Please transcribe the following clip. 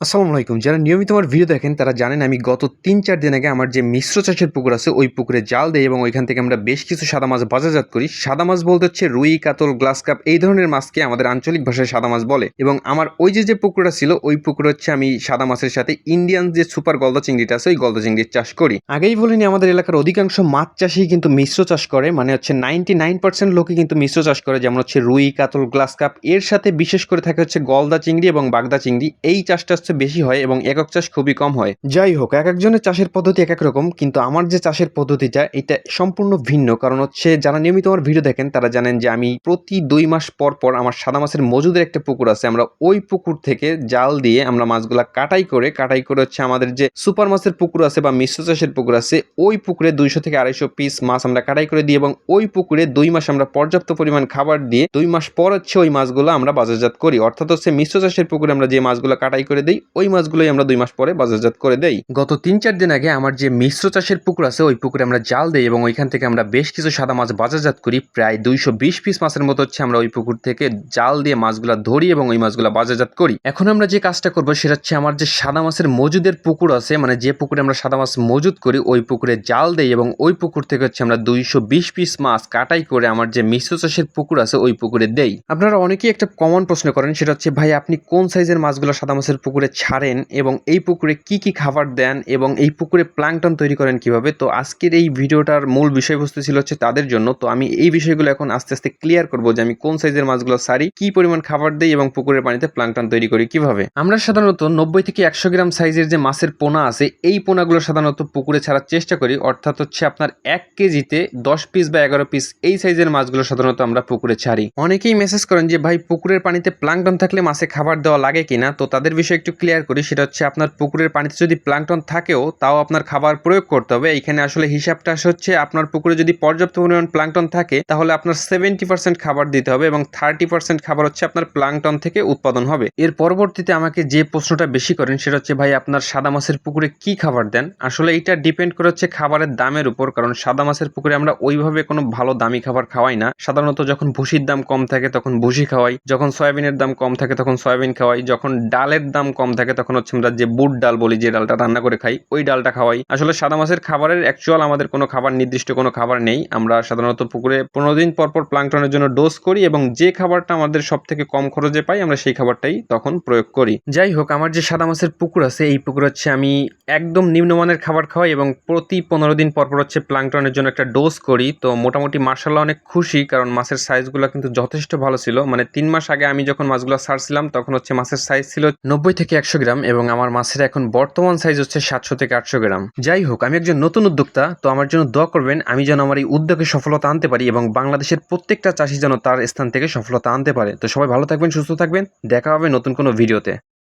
আসসালামু আলাইকুম। যারা নিয়মিত আমার ভিডিও দেখেন, তারা জানেন আমি গত তিন চার দিন আগে আমার যে মিশ্র চাষের পুকুর আছে, ওই পুকুরে জাল দেই এবং ওইখান থেকে আমরা বেশ কিছু সাদা মাছ বাজারজাত করি। সাদা মাছ বলতে হচ্ছে রুই, কাতল, গ্লাস কাপ, এই ধরনের মাছকে আমাদের আঞ্চলিক ভাষায় সাদা মাছ বলে। এবং আমার ওই যে যে পুকুরটা ছিল, ওই পুকুরে হচ্ছে আমি সাদা মাছের সাথে ইন্ডিয়ান যে সুপার গলদা চিংড়িটা আছে, ওই গলদা চিংড়ির চাষ করি। আগেই বলিনি, আমাদের এলাকার অধিকাংশ মাছ চাষি কিন্তু মিশ্র চাষ করে। মানে হচ্ছে নাইনটি নাইন পার্সেন্ট লোকে কিন্তু মিশ্র চাষ করে, যেমন হচ্ছে রুই, কাতল, গ্লাস কাপ। এর সাথে বিশেষ করে থাকে হচ্ছে গলদা চিংড়ি এবং বাগদা চিংড়ি। এই চাষটা হচ্ছে বেশি হয় এবং একক চাষ খুবই কম হয়। যাই হোক, এক একজনের চাষের পদ্ধতি এক এক রকম, কিন্তু আমার যে চাষের পদ্ধতিটা, এটা সম্পূর্ণ ভিন্ন। কারণ হচ্ছে, যারা নিয়মিত আমার ভিডিও দেখেন, তারা জানেন যে আমি প্রতি দুই মাস পর পর আমার সাদা মাছের মজুদের একটা পুকুর আছে। আমরা ওই পুকুর থেকে জাল দিয়ে আমরা মাছগুলা কাটাই করে কাটাই করে হচ্ছে আমাদের যে সুপার মাছের পুকুর আছে বা মিশ্র চাষের পুকুর আছে, ওই পুকুরে দুইশো থেকে আড়াইশো পিস মাছ আমরা কাটাই করে দিই এবং ওই পুকুরে দুই মাস আমরা পর্যাপ্ত পরিমাণ খাবার দিয়ে দুই মাস পর হচ্ছে ওই মাছগুলো আমরা বাজারজাত করি। অর্থাৎ হচ্ছে মিশ্র চাষের পুকুরে আমরা যে মাছগুলো কাটাই করে দিই ওই মাছগুলোই আমরা দুই মাস পরে বাজারজাত করে দেই। গত তিন চার দিন আগে আমার যে মিশ্র চাষের পুকুর আছে, ওই পুকুরে আমরা জাল দেই এবং ওইখান থেকে আমরা বেশ কিছু সাদা মাছ বাজারজাত করি। প্রায় দুইশো বিশ পিস মাছের মতো হচ্ছে আমরা ওই পুকুর থেকে জাল দিয়ে মাছগুলা ধরি এবং ওই মাছগুলা বাজারজাত করি। এখন আমরা যে কাজটা করব সেটা হচ্ছে আমার যে সাদা মাছের মজুদের পুকুর আছে মানে যে পুকুরে আমরা সাদা মাছ মজুদ করি, ওই পুকুরে জাল দেই এবং ওই পুকুর থেকে হচ্ছে আমরা দুইশো বিশ পিস মাছ কাটাই করে আমার যে মিশ্র চাষের পুকুর আছে, ওই পুকুরে দেই। আপনারা অনেকেই একটা কমন প্রশ্ন করেন, সেটা হচ্ছে, ভাই, আপনি কোন সাইজের মাছগুলো সাদা মাছের পুকুরে ছাড়েন এবং এই পুকুরে কি কি খাবার দেন এবং এই পুকুরে প্লাংটন তৈরি করেন কীভাবে? তো আজকের এই ভিডিওটার মূল বিষয়বস্তু ছিল হচ্ছে তাদের জন্য। তো আমি এই বিষয়গুলো এখন আস্তে আস্তে ক্লিয়ার করব যে আমি কোন সাইজের মাছগুলো সারি, কি পরিমাণ খাবার দেই এবং পুকুরের পানিতে প্লাংটন তৈরি করি কীভাবে? আমরা সাধারণত নব্বই থেকে একশো গ্রাম সাইজের যে মাছের পোনা আছে, এই পোনাগুলো সাধারণত পুকুরে ছাড়ার চেষ্টা করি। অর্থাৎ হচ্ছে আপনার এক কেজিতে দশ পিস বা এগারো পিস এই সাইজের মাছগুলো সাধারণত আমরা পুকুরে ছাড়ি। অনেকেই মেসেজ করেন যে, ভাই, পুকুরের পানিতে প্লাংটন থাকলে মাছে খাবার দেওয়া লাগে কিনা? তো তাদের বিষয়ে একটু ক্লিয়ার করি, সেটা হচ্ছে আপনার পুকুরের পানিতে যদি প্লাংটন থাকেও, তাও আপনার খাবার প্রয়োগ করতে হবে। এখানে আসলে হিসাবটা হচ্ছে, আপনার পুকুরে যদি পর্যাপ্ত পরিমাণ প্লাংটন থাকে, তাহলে আপনার সেভেন্টি পার্সেন্ট খাবার দিতে হবে এবং থার্টি পার্সেন্ট খাবার হচ্ছে আপনার প্লাংটন থেকে উৎপাদন হবে। এর পরবর্তীতে আমাকে যে প্রশ্নটা বেশি করেন, সেটা হচ্ছে, ভাই, আপনার সাদা মাছের পুকুরে কি খাবার দেন? আসলে এটা ডিপেন্ড করে হচ্ছে খাবারের দামের উপর, কারণ সাদা মাছের পুকুরে আমরা ওইভাবে কোনো ভালো দামি খাবার খাওয়াই না। সাধারণত যখন ভুসির দাম কম থাকে, তখন ভুসি খাওয়াই, যখন সয়াবিনের দাম কম থাকে, তখন সয়াবিন খাওয়াই, যখন ডালের দাম কম থাকে, তখন হচ্ছে আমরা যে বুট ডাল বলি, যে ডালটা রান্না করে খাই, ওই ডালটা খাওয়াই। আসলে সাদা মাছের খাবারের অ্যাকচুয়াল আমাদের কোনো খাবার, নির্দিষ্ট কোনো খাবার নেই। আমরা সাধারণত পুকুরে পনেরো দিন পর পর প্লাংটনের জন্য ডোজ করি এবং যে খাবারটা আমাদের সব থেকে কম খরচে পাই, আমরা সেই খাবারটাই তখন প্রয়োগ করি। যাই হোক, আমার যে সাদা মাছের পুকুর আছে, এই পুকুর হচ্ছে আমি একদম নিম্নমানের খাবার খাওয়াই এবং প্রতি পনেরো দিন পর পর হচ্ছে প্লাংটনের জন্য একটা ডোজ করি। তো মোটামুটি মার্শাল্লাহ অনেক খুশি, কারণ মাছের সাইজগুলো কিন্তু যথেষ্ট ভালো ছিল। মানে তিন মাস আগে আমি যখন মাছগুলো সারছিলাম তখন হচ্ছে মাছের সাইজ ছিল নব্বই থেকে একশো গ্রাম এবং আমার মাছের এখন বর্তমান সাইজ হচ্ছে সাতশো থেকে আটশো গ্রাম। যাই হোক, আমি একজন নতুন উদ্যোক্তা, তো আমার জন্য দোয়া করবেন, আমি যেন আমার এই উদ্যোগে সফলতা আনতে পারি এবং বাংলাদেশের প্রত্যেকটা চাষি যেন তার স্থান থেকে সফলতা আনতে পারে। তো সবাই ভালো থাকবেন, সুস্থ থাকবেন, দেখা হবে নতুন কোনো ভিডিওতে